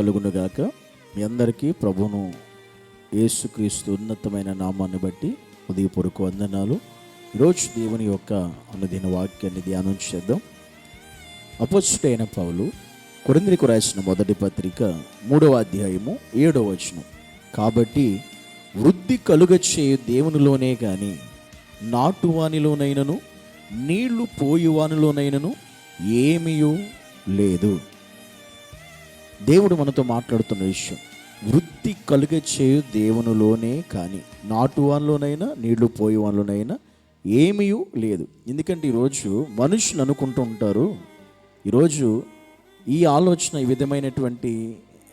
కలుగునుగాక. మీ అందరికీ ప్రభును యేసుక్రీస్తు ఉన్నతమైన నామాన్ని బట్టి ఉదయపూర్వక వందనాలు. ఈరోజు దేవుని యొక్క అనుదిన వాక్యాన్ని ధ్యానం చేద్దాం. అపోజిటైన పౌలు కొరింద్రికి రాసిన మొదటి పత్రిక మూడవ అధ్యాయము ఏడవ వచనం. కాబట్టి వృద్ధి కలుగచ్చే దేవునిలోనే కానీ నాటువానిలోనైనను నీళ్ళు పోయువానిలోనైనను ఏమీ లేదు. దేవుడు మనతో మాట్లాడుతున్న విషయం వృద్ధి కలుగ చేయు దేవునిలోనే కానీ నాటు వాళ్ళలోనైనా నీళ్ళు పోయి వాళ్ళలోనైనా ఏమీ లేదు. ఎందుకంటే ఈరోజు మనుషులు అనుకుంటూ ఉంటారు ఈరోజు ఈ ఆలోచన ఈ విధమైనటువంటి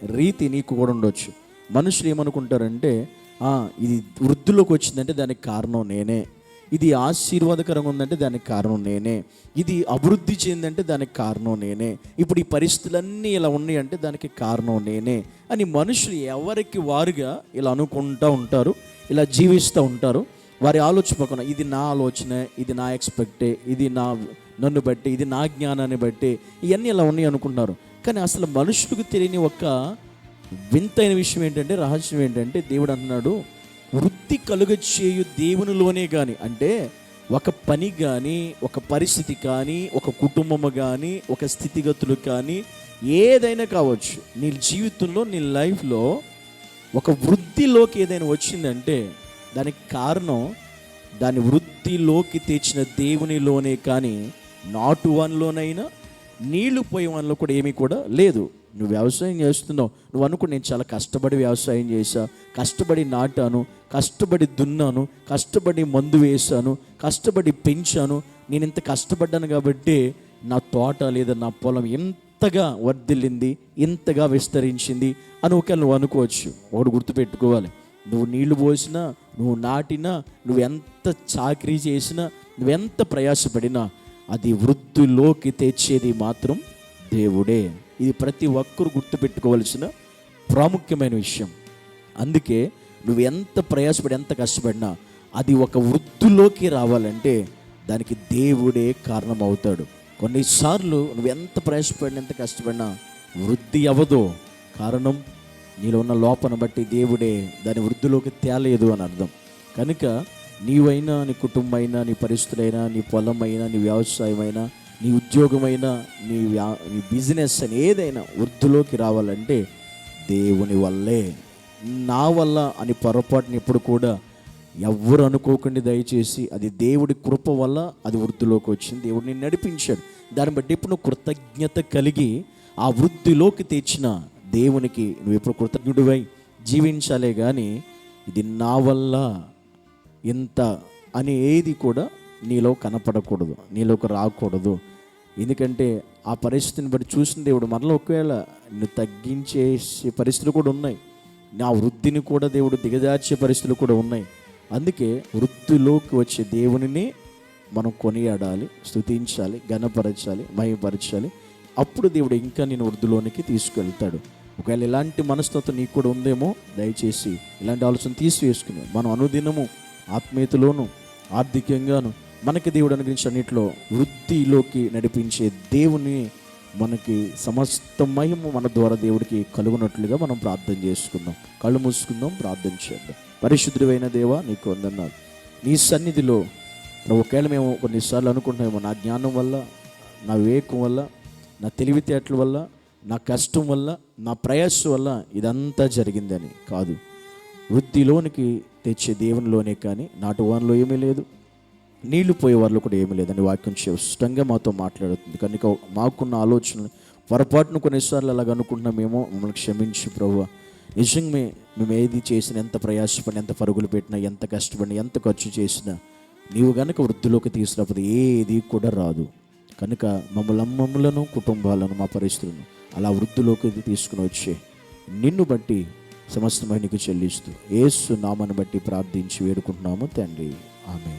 రీతి నీకు కూడా ఉండొచ్చు. మనుషులు ఏమనుకుంటారంటే ఇది వృద్ధిలోకి వచ్చిందంటే దానికి కారణం నేనే. ఇది ఆశీర్వాదకరంగా ఉందంటే దానికి కారణం నేనే. ఇది అభివృద్ధి చెందంటే దానికి కారణం నేనే. ఇప్పుడు ఈ పరిస్థితులన్నీ ఇలా ఉన్నాయి అంటే దానికి కారణం నేనే అని మనుషులు ఎవరికి వారుగా ఇలా అనుకుంటూ ఉంటారు ఇలా జీవిస్తూ ఉంటారు. వారి ఆలోచన ఇది నా ఆలోచన ఇది నా ఎక్స్పెక్టే ఇది నా నన్ను బట్టి ఇది నా జ్ఞానాన్ని బట్టి ఇవన్నీ ఇలా ఉన్నాయి అనుకుంటున్నారు కానీ అసలు మనుషులకు తెలియని ఒక వింతైన విషయం ఏంటంటే రహస్యం ఏంటంటే దేవుడు అంటున్నాడు వృత్తి కలుగచేయు దేవునిలోనే కానీ అంటే ఒక పని కానీ ఒక పరిస్థితి కానీ ఒక కుటుంబము కానీ ఒక స్థితిగతులు కానీ ఏదైనా కావచ్చు. నీ జీవితంలో నీ లైఫ్లో ఒక వృద్ధిలోకి ఏదైనా వచ్చిందంటే దానికి కారణం దాని వృద్ధిలోకి తెచ్చిన దేవునిలోనే కానీ నాటు వన్లోనైనా నీళ్ళు పోయే వాళ్ళలో కూడా ఏమీ కూడా లేదు. నువ్వు వ్యవసాయం చేస్తున్నావు. నువ్వు అనుకో నేను చాలా కష్టపడి వ్యవసాయం చేశా. కష్టపడి నాటాను. కష్టపడి దున్నాను. కష్టపడి మందు వేశాను. కష్టపడి పెంచాను. నేను ఇంత కష్టపడ్డాను కాబట్టి నా తోట లేదా నా పొలం ఎంతగా వర్ధిల్లింది ఇంతగా విస్తరించింది అని ఒకవేళ నువ్వు అనుకోవచ్చు. ఒకటి గుర్తుపెట్టుకోవాలి. నువ్వు నీళ్ళు పోసినా నువ్వు నాటినా నువ్వు ఎంత చాకరీ చేసినా నువ్వెంత ప్రయాసపడినా అది వృత్తిలోకి తెచ్చేది మాత్రం దేవుడే. ఇది ప్రతి ఒక్కరు గుర్తుపెట్టుకోవలసిన ప్రాముఖ్యమైన విషయం. అందుకే నువ్వు ఎంత ప్రయాసపడి ఎంత కష్టపడినా అది ఒక వృత్తిలోకి రావాలంటే దానికి దేవుడే కారణం అవుతాడు కొన్నిసార్లు నువ్వు ఎంత ప్రయాసపడినా ఎంత కష్టపడినా వృద్ధి అవ్వదు. కారణం నీలో ఉన్న లోపను బట్టి దేవుడే దాని వృద్ధిలోకి తేలేదు అని అర్థం. కనుక నీవైనా నీ కుటుంబమైనా నీ పరిస్థితులైనా నీ పొలమైనా నీ వ్యవసాయమైనా నీ ఉద్యోగమైనా నీ వ్యా నీ బిజినెస్ అని ఏదైనా వృద్ధిలోకి రావాలంటే దేవుని వల్లే. నా వల్ల అని పొరపాటుని ఎప్పుడు కూడా ఎవ్వరు అనుకోకండి దయచేసి అది దేవుడి కృప వల్ల అది వృద్ధిలోకి వచ్చింది. దేవుడిని నడిపించాడు. దాన్ని బట్టి ఇప్పుడు నువ్వు కృతజ్ఞత కలిగి ఆ వృద్ధిలోకి తెచ్చిన దేవునికి నువ్వు ఎప్పుడు కృతజ్ఞుడివై జీవించాలే కానీ ఇది నా వల్ల ఇంత అని ఏది కూడా నీలో కనపడకూడదు నీలోకి రాకూడదు. ఎందుకంటే ఆ పరిస్థితిని బట్టి చూసిన దేవుడు మనలో ఒకవేళ నువ్వు తగ్గించేసే పరిస్థితులు కూడా ఉన్నాయి. నా వృద్ధిని కూడా దేవుడు దిగజార్చే పరిస్థితులు కూడా ఉన్నాయి. అందుకే వృద్ధిలోకి వచ్చే దేవునిని మనం కొనియాడాలి స్తుతించాలి ఘనపరచాలి మహిమపరచాలి. అప్పుడు దేవుడు ఇంకా నేను వృద్ధిలోనికి తీసుకెళ్తాడు. ఒకవేళ ఇలాంటి మనస్తత్వం నీకు కూడా ఉందేమో దయచేసి ఇలాంటి ఆలోచన తీసివేసుకుని మనం అనుదినము ఆత్మీయతలోను ఆర్థికంగాను మనకి దేవుడు అనుగ్రహించిన అన్నింటిలో వృద్ధిలోకి నడిపించే దేవుని మనకి సమస్త మహిమ మన ద్వారా దేవుడికి కలుగునట్లుగా మనం ప్రార్థన చేసుకుందాం. కళ్ళు మూసుకుందాం ప్రార్థన చేద్దాం. పరిశుద్ధుడైన దేవా నీకు వందన్నాలు నీ సన్నిధిలో ఒకవేళ మేము కొన్నిసార్లు అనుకుంటున్నామేమో నా జ్ఞానం వల్ల నా వివేకం వల్ల నా తెలివితేటల వల్ల నా కష్టం వల్ల నా ప్రయాసం వల్ల ఇదంతా జరిగిందని కాదు. వృద్ధిలోనికి తెచ్చే దేవునిలోనే కానీ నాటు వానిలో ఏమీ లేదు. నీళ్ళు పోయే వాళ్ళు కూడా ఏమీ లేదని వాక్యం స్పష్టంగా మాతో మాట్లాడుతుంది. కనుక మాకున్న ఆలోచనలు పొరపాటును కొన్నిసార్లు అలాగ అనుకుంటున్నామేమో మమ్మల్ని క్షమించి ప్రభు నిజంగా మేము ఏది చేసినా ఎంత ప్రయాసపడినా ఎంత పరుగులు పెట్టినా ఎంత కష్టపడినా ఎంత ఖర్చు చేసినా నీవు కనుక వృద్ధిలోకి తీసుకున్నప్పుడు ఏది కూడా రాదు. కనుక మమ్మల్ని అమ్మములను కుటుంబాలను మా పరిస్థితులను అలా వృద్ధిలోకి తీసుకుని వచ్చే నిన్ను బట్టి సమస్తమైనకు చెల్లిస్తూ ఏసు నామను బట్టి ప్రార్థించి వేడుకుంటున్నాము తండ్రి. ఆమె